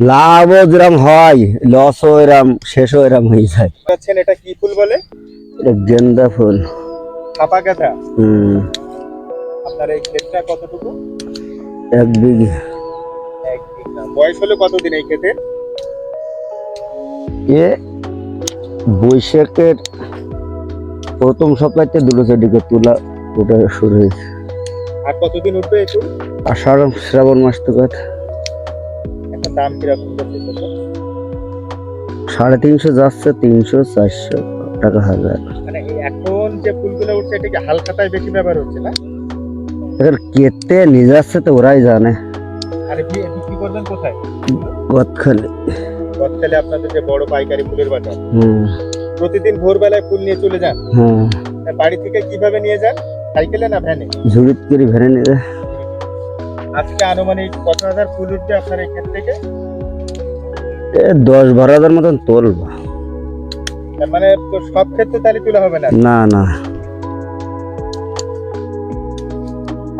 লাভও যেরম হয় লসও এরম শেষও এরম হয়ে যায়। পাচ্ছেন এটা কি ফুল বলে? এটা গেন্দা ফুল। গাঁদা হুম। আপনার এই ক্ষেতটা কতটুকু? এক বিঘে। এক বিঘা। বয়স হলো কতদিন এই ক্ষেতে? এ বৈশাখের প্রথম সপ্তাহে দুটো চারদিকে তোলা ওটা শুরু হয়েছে। আর কতদিন উঠবে ফুল? আষাঢ় শ্রাবণ মাস তো একটা দাম কীরকম কত? সাড়ে তিনশো যাচ্ছে তিনশো চারশো টাকা হাজার মানে এখন যে ফুলগুলো উঠছে এটা কি হালকাতায় বেশি ব্যবহার হচ্ছে না? এবার কেটে নিয়ে যাচ্ছে তো ওরাই জানে। আর বিক্রি করবেন কোথায়? গদখালি। বর্তমানে আপনাদের যে বড় পাইকারি ফুলের বাজার। হুম। প্রতিদিন ভোরবেলায় ফুল নিয়ে চলে যান। হ্যাঁ বাড়ি থেকে কীভাবে নিয়ে যান? সাইকেলে না ভ্যানে? ঝুড়িত করে ভেড়ে নিয়ে আজকে আনুমানিক কত হাজার ফুল উঠবে আপনার ক্ষেত থেকে? এ দশ বারো হাজার মতন তোলবো। মানে সব ক্ষেত্রে তাহলে তোলা হবে না? না না।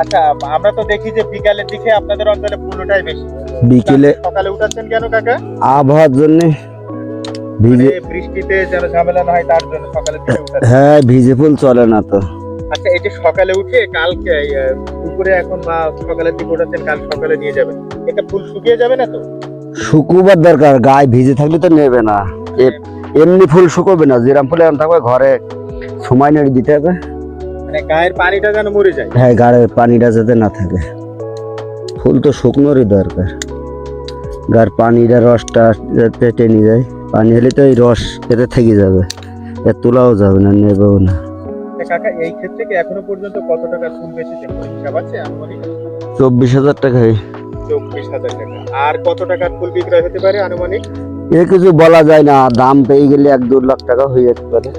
আচ্ছা আমরা তো দেখি যে বিকালের দিকে আপনাদের অঞ্চলে ফুল ওঠাই বেশি। বিকেলে সকালে উঠাচ্ছেন কেন কাকা? আবহাওয়ার জন্য ভিজে মানে বৃষ্টিতে যেন ঝামেলা না হয় তার জন্য উঠাচ্ছেন হ্যাঁ ভিজে ফুল চলে না তো। আচ্ছা এই যে সকালে উঠে কালকে দুপুরে এখন বা সকালের দিকে উঠাচ্ছেন কাল সকালে নিয়ে যাবেন। এটা ফুল শুকিয়ে যাবে না তো? শুকুবার দরকার গায়ে ভিজে থাকলে তো নেবে না। এমনি ফুল শুকোবে না যেরাম ফুল এরম থাকবে ঘরে সময় নেড়ে দিতে হবে। মানে গায়ের পানিটা যেন মরে যায়। হ্যাঁ গায়ের পানিটা যাতে না থাকে। ফুল তো শুকনোরই দরকার। গার পানিটা রসটা যাতে টেনে যায়। পানি হলে তো এই রস এতে থেকে যাবে। এ তোলাও যাবে না নেবেও না। কাকা এই ক্ষেত্রে কি এখনও পর্যন্ত কত টাকা বেঁচেছেন কোনো হিসাব আছে? আনুমানিক চব্বিশ হাজার টাকায় চব্বিশ হাজার টাকা। আর কত টাকার ফুল বিক্রয় হতে পারে আনুমানিক? এ কিছু বলা যায় না। দাম পেয়ে গেলে এক দু লাখ টাকা হয়ে যেতে পারে।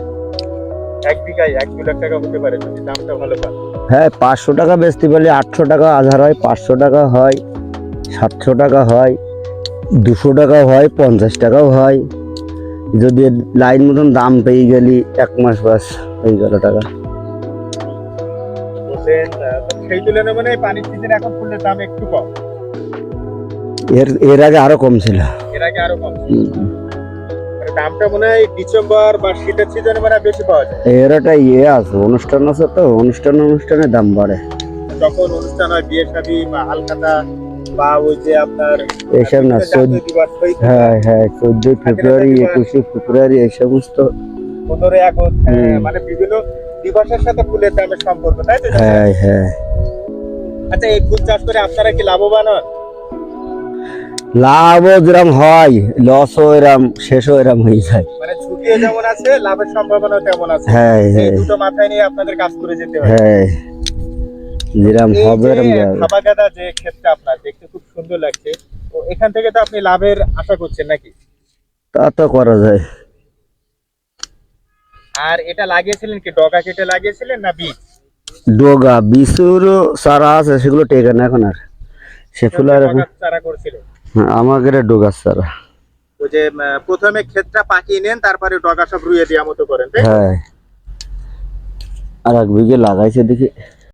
এক বিঘায় এক দু লাখ টাকা হতে পারে যদি দামটা ভালো পান। হ্যাঁ পাঁচশো টাকা বেচতে পারলে আটশো টাকা আধার হয় পাঁচশো টাকা হয় সাতশো টাকা হয় দুশো টাকাও হয় পঞ্চাশ টাকাও হয়। যদি লাইন মতন দাম পেয়ে গেলি এক মাস বাস। গেল টাকা। সেই তুলনায় মানে পানির সিজনে এখন ফুলের দাম একটু কম। এর এর আগে আরও কম ছিল। এর আগে আরও কম। মানে দামটা মনে হয় ডিসেম্বর বা শীতের সিজনে মানে বেশি পাওয়া যায়। এর একটা ইয়ে আছে অনুষ্ঠান আছে তো অনুষ্ঠান অনুষ্ঠানে দাম বাড়ে। যখন অনুষ্ঠান হয় বিয়ে শাদী বা হালখাতা বা ওই যে আপনার এইসব না হ্যাঁ হ্যাঁ চোদ্দই ফেব্রুয়ারি একুশে ফেব্রুয়ারি এই সমস্ত আগস্ট হ্যাঁ, মানে বিভিন্ন দিবসের সাথে ফুলের দামের সম্পর্ক তাই তো হ্যাঁ হ্যাঁ। আচ্ছা এই ফুল চাষ করে আপনারা কি লাভবান হন? লাভও যেরম হয় লসও এরম শেষও এরম হয়ে যায়। মানে ঝুঁকিও যেমন আছে লাভের সম্ভাবনা তেমন আছে। হ্যাঁ এই হ্যাঁ দুটো মাথায় নিয়ে আপনাদের কাজ করে যেতে হবে। হ্যাঁ যেরম হবে যাবে খাবাগাদা যে ক্ষেতটা আপনার দেখতে খুব সুন্দর লাগছে। তো এখান থেকে তো আপনি লাভের আশা করছেন নাকি? তা তো করা যায়। আর এটা লাগিয়েছিলেন কি? ডগা কেটে লাগিয়েছিলেন না বীজ? ডগা বিসুর চারা আছে সেগুলো টেকে না এখন আর। সে ফুল আর এখন ডগা চারা করেছিলেন? হ্যাঁ, আমাদের ডগা চারা। ওই যে প্রথমে ক্ষেতটা পাকিয়ে নেন তারপরে ডগা সব রুইয়ে দেওয়া মতো করেন তাই হ্যাঁ। আর এক বিঘে লাগাইছে দেখি।